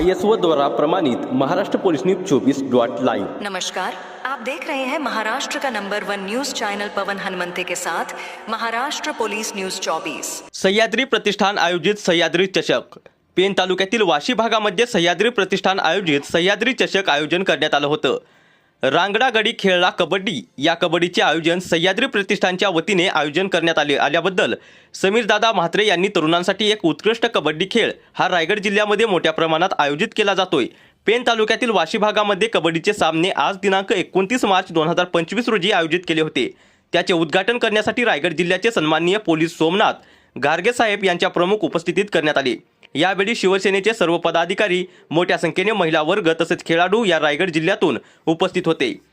I S O द्वारा प्रमाणित Maharashtra police news चोवीस डॉट लाईव्ह. नमस्कार. आप देख रहे हैं महाराष्ट्र का number one news channel Pawan Hanumante के साथ महाराष्ट्र पुलिस न्यूज 24 सह्याद्री प्रतिष्ठान आयोजित सह्याद्री चषक. पेन तालुक्यातील वाशी भागामध्ये सह्याद्री प्रतिष्ठान आयोजित सह्याद्री चषक आयोजन करण्यात आलं होतं. रांगडा गडी खेळला कबड्डी. या कबड्डीचे आयोजन सह्याद्री प्रतिष्ठानच्या वतीने आयोजन करण्यात आले आल्याबद्दल समीरदादा म्हात्रे यांनी तरुणांसाठी एक उत्कृष्ट कबड्डी खेळ हा रायगड जिल्ह्यामध्ये मोठ्या प्रमाणात आयोजित केला जातोय. पेन तालुक्यातील वाशी भागामध्ये कबड्डीचे सामने आज दिनांक एकोणतीस मार्च दोन हजार पंचवीस रोजी आयोजित केले होते. त्याचे उद्घाटन करण्यासाठी रायगड जिल्ह्याचे सन्माननीय पोलीस सोमनाथ गार्गे साहेब यांच्या प्रमुख उपस्थितीत करण्यात आले. यावेळी शिवसेनेचे सर्व पदाधिकारी मोठ्या संख्येने महिला वर्ग तसेच खेळाडू या रायगड जिल्ह्यातून उपस्थित होते.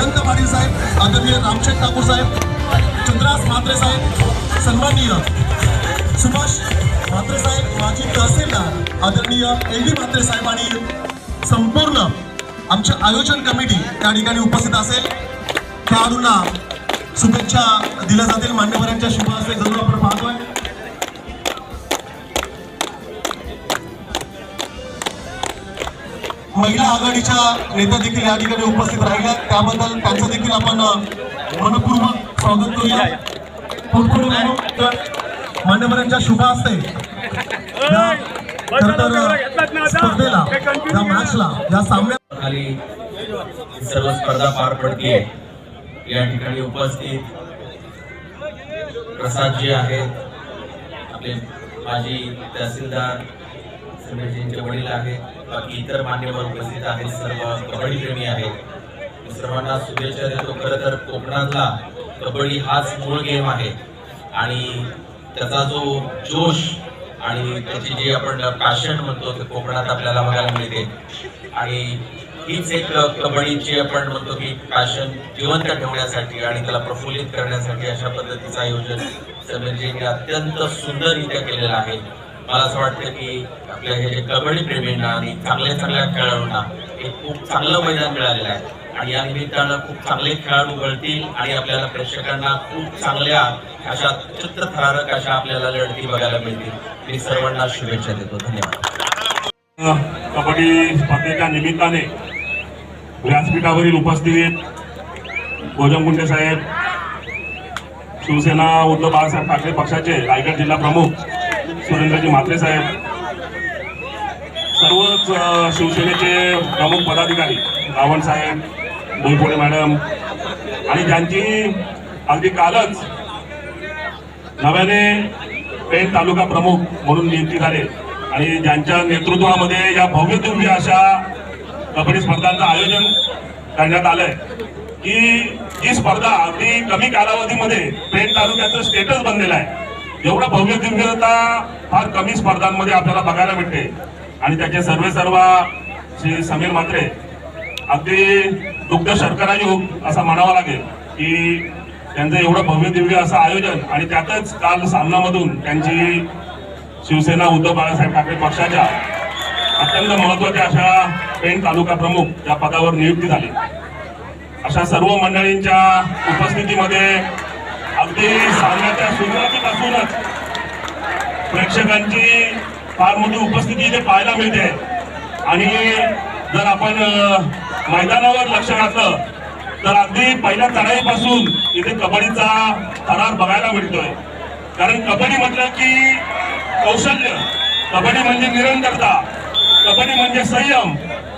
अनंत पाटील साहेब आदरणीय रामशेठ ठाकूर साहेब चंद्रास म्हात्रे साहेब सन्माननीय सुभाष म्हात्रे साहेब माजी तहसीलदार आदरणीय एल डी म्हात्रे साहेब आणि संपूर्ण आमच्या आयोजन कमिटी त्या ठिकाणी उपस्थित असेल. खेळाडूंना शुभेच्छा दिल्या जातील. मान्यवरांच्या शुभ हस्ते जरूर आपण पाहतोय. महिला आघाडीच्या नेत्या देखील या ठिकाणी उपस्थित राहिल्या. त्याबद्दल त्यांचं देखील आपण मनपूर्वक स्वागत करूया. पुढपुढे म्हणून तर मान्यवरांच्या शुभ हस्ते या खरं तर अ, स्पर्धेला या मॅचला या सामन्या खाली सर्व स्पर्धा पार पडते या ठिकाणी उपस्थित प्रसादजी आहेत. आपले माजी तहसीलदार समीरजींचे वडील आहेत बाकी इतर मान्यवर उपस्थित आहेत सर्व कबड्डी प्रेमी आहेत. सर्वांना शुभेच्छा देतो. खरं तर कोकणातला कबड्डी हाच मूळ गेम आहे. आणि त्याचा जो जोश आणि त्याची जी आपण पॅशन म्हणतो ते कोकणात आपल्याला बघायला मिळते. आणि हीच एक कबड्डीची आपण म्हणतो की पॅशन जिवंत ठेवण्यासाठी आणि त्याला प्रफुल्लित करण्यासाठी अशा पद्धतीचं आयोजन समीरजींनी अत्यंत सुंदररित्या केलेलं आहे. मला असं वाटतं की आपल्या हे कबड्डी प्रेमींना आणि चांगल्या चांगल्या खेळाडूंना एक खूप चांगलं मैदान मिळालेलं आहे. आणि या निमित्तानं खूप चांगले खेळाडू घडतील आणि आपल्याला प्रेक्षकांना खूप चांगल्या अशा चित्रथरारक अशा आपल्याला लढती बघायला मिळतील. मी सर्वांना शुभेच्छा देतो. धन्यवाद. कबड्डी स्पर्धेच्या निमित्ताने व्यासपीठावरील उपस्थित गोजमगुंडे साहेब शिवसेना उद्धव बाळासाहेब ठाकरे पक्षाचे रायगड जिल्हा प्रमुख सुरेंद्रजी म्हात्रे साहेब सर्वच शिवसेनेचे प्रमुख पदाधिकारी रावण साहेब बोईपोडे मॅडम आणि ज्यांची अगदी कालच नव्याने पेण तालुका प्रमुख म्हणून नियुक्ती झाले आणि ज्यांच्या नेतृत्वामध्ये या भव्यदिव्य अशा कबड्डी स्पर्धांचं आयोजन करण्यात आलंय की जी स्पर्धा अगदी कमी कालावधीमध्ये पेण तालुक्याचं स्टेटस बनलेलं आहे. एवढा भव्य दिव्यता फार कमी स्पर्धांमध्ये आपल्याला बघायला मिळते. आणि त्याचे सर्वे सर्व श्री समीर मात्रे अगदी दुग्ध शर्करा योग हो- असा म्हणावा लागेल की त्यांचं एवढं भव्य दिव्य असं आयोजन आणि त्यातच काल सामनामधून त्यांची शिवसेना उद्धव बाळासाहेब ठाकरे पक्षाच्या अत्यंत महत्त्वाच्या अशा पेण तालुका प्रमुख या पदावर नियुक्ती झाली. अशा सर्व मंडळींच्या उपस्थितीमध्ये अगदी सामन्याच्या सुरुवातीपासूनच प्रेक्षकांची फार मोठी उपस्थिती इथे पाहायला मिळते. आणि जर आपण मैदानावर लक्ष घातलं तर अगदी पहिल्या चढाईपासून इथे कबड्डीचा थरार बघायला मिळतोय. कारण कबड्डी म्हटलं की कौशल्य. कबड्डी म्हणजे निरंतरता. कबड्डी म्हणजे संयम.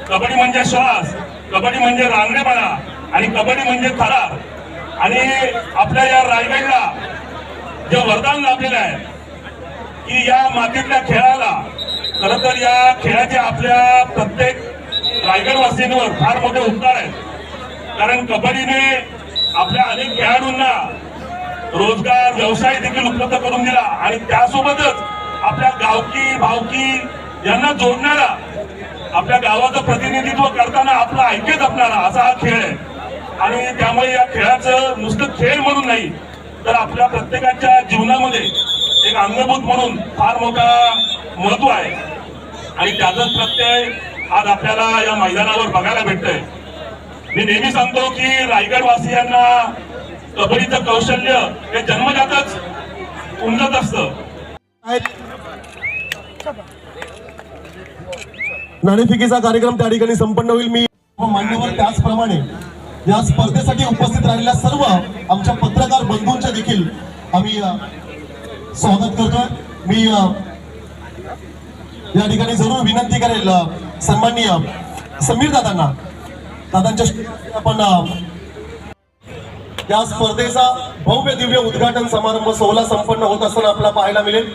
कबड्डी म्हणजे श्वास. कबड्डी म्हणजे रांगडेपणा. आणि कबड्डी म्हणजे थरार. आणि आपल्या या रायगडला जे वरदान लाभलेलं आहे की या मातीतल्या खेळाला खर तर या खेळाचे आपल्या प्रत्येक रायगडवासींवर फार मोठे उपकार आहेत. कारण कबड्डीने आपल्या अनेक खेळाडूंना रोजगार व्यवसाय देखील उपलब्ध करून दिला. आणि त्यासोबतच आपल्या गावकी भावकी यांना जोडणारा आपल्या गावाचं प्रतिनिधित्व करताना आपलं ऐक्य जपणारा असा हा खेळ आहे. आणि त्यामुळे या खेळाचं नुसतं खेळ म्हणून नाही तर आपल्या प्रत्येकाच्या जीवनामध्ये एक अंगभूत म्हणून फार मोठा महत्त्व आहे. आणि त्याचाच प्रत्यय आज आपल्याला या मैदानावर बघायला भेटतंय. मी नेहमी सांगतो की रायगड वासियांना कबड्डीचं कौशल्य हे जन्मजातच उमजत असतं. नाणेफेकीचा कार्यक्रम त्या ठिकाणी संपन्न होईल. मी मान्यवर त्याचप्रमाणे या स्पर्धेसाठी उपस्थित राहिलेल्या सर्व आमच्या पत्रकार बंधूंच्या देखील आम्ही स्वागत करतोय. मी या ठिकाणी जरूर विनंती करेल सन्माननीय समीर दादांना. दादांच्या आपण या स्पर्धेचा भव्य दिव्य उद्घाटन समारंभ सोहळा संपन्न होत असताना आपल्याला पाहायला मिळेल.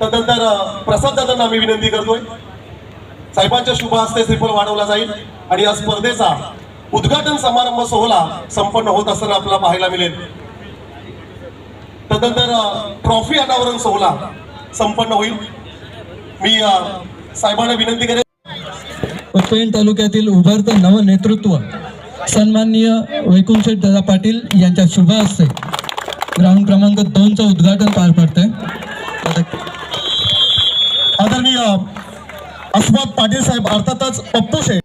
तदनंतर प्रसाद दादांना आम्ही विनंती करतोय. साहेबांच्या शुभ हस्ते श्रीफळ वाढवला जाईल आणि या स्पर्धेचा उद्घाटन समारंभ सोहळा संपन्न होत असताना आपल्याला पाहायला मिळेल. तदनंतर ट्रॉफी अनावरण सोहळा संपन्न होईल. मी साहेबांना विनंती करेन. पेण तालुक्यातील उभारतं नव नेतृत्व सन्माननीय वैकुंठशेठ दादा पाटील यांच्या शुभ हस्ते ग्राउंड क्रमांक दोनचं उद्घाटन पार पडतंय. आदरणीय अस्मत पाटील साहेब अर्थातच पप्पू शेठ.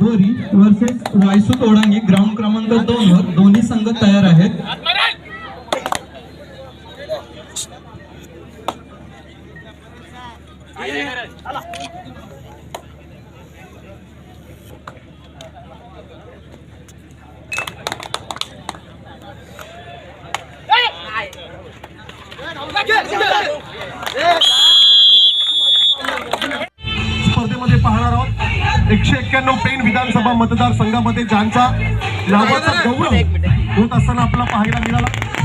दोरी वर्सेस वायसू तोडांगी. ग्राउंड क्रमांक दोन वर दोन्ही संघ तयार आहेत. स्पर्धेमध्ये पाहणार आहोत. एकशे एक्क्याण्णव पेन विधानसभा मतदारसंघामध्ये ज्यांचा लाभाचा गौरव होत असताना आपल्याला पाहायला मिळाला.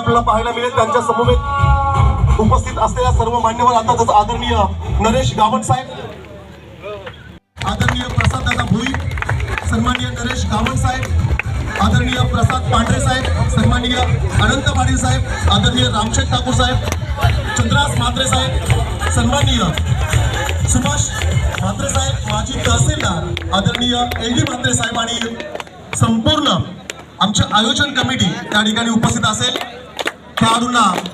आपल्याला पाहायला मिळेल. त्यांच्या समवेत उपस्थित असलेल्या सर्व मान्यवर आता अर्थातच आदरणीय नरेश गावट साहेब आदरणीय प्रसाद दादा भोई सन्माननीय नरेश गावट साहेब आदरणीय प्रसाद पांढरे साहेब सन्माननीय अनंत पाटील साहेब आदरणीय रामशेठ ठाकूर साहेब चंद्रास म्हात्रे साहेब सन्माननीय सुभाष म्हात्रे साहेब माजी तहसीलदार आदरणीय एल डी म्हात्रे साहेब आणि संपूर्ण आमची आयोजन कमिटी त्या ठिकाणी उपस्थित असेल. खेळाडूंना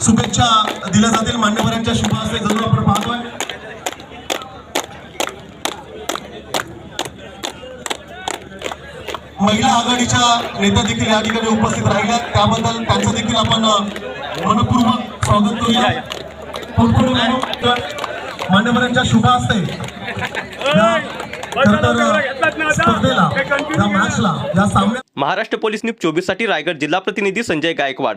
शुभेच्छा दिल्या जातील. मान्यवरांच्या शुभ जरूर आपण पाहतोय. महिला आघाडीच्या नेत्या देखील या ठिकाणी उपस्थित राहिल्या. त्याबद्दल त्यांचं देखील आपण मनपूर्वक स्वागत करूया. मान्यवरांच्या शुभ हस्ते या खरं तर, अ, स्पर्धेला या मॅचला या सामन्या महाराष्ट्र पोलीस न्यूज चोवीससाठी रायगड जिल्हा प्रतिनिधी संजय गायकवाड.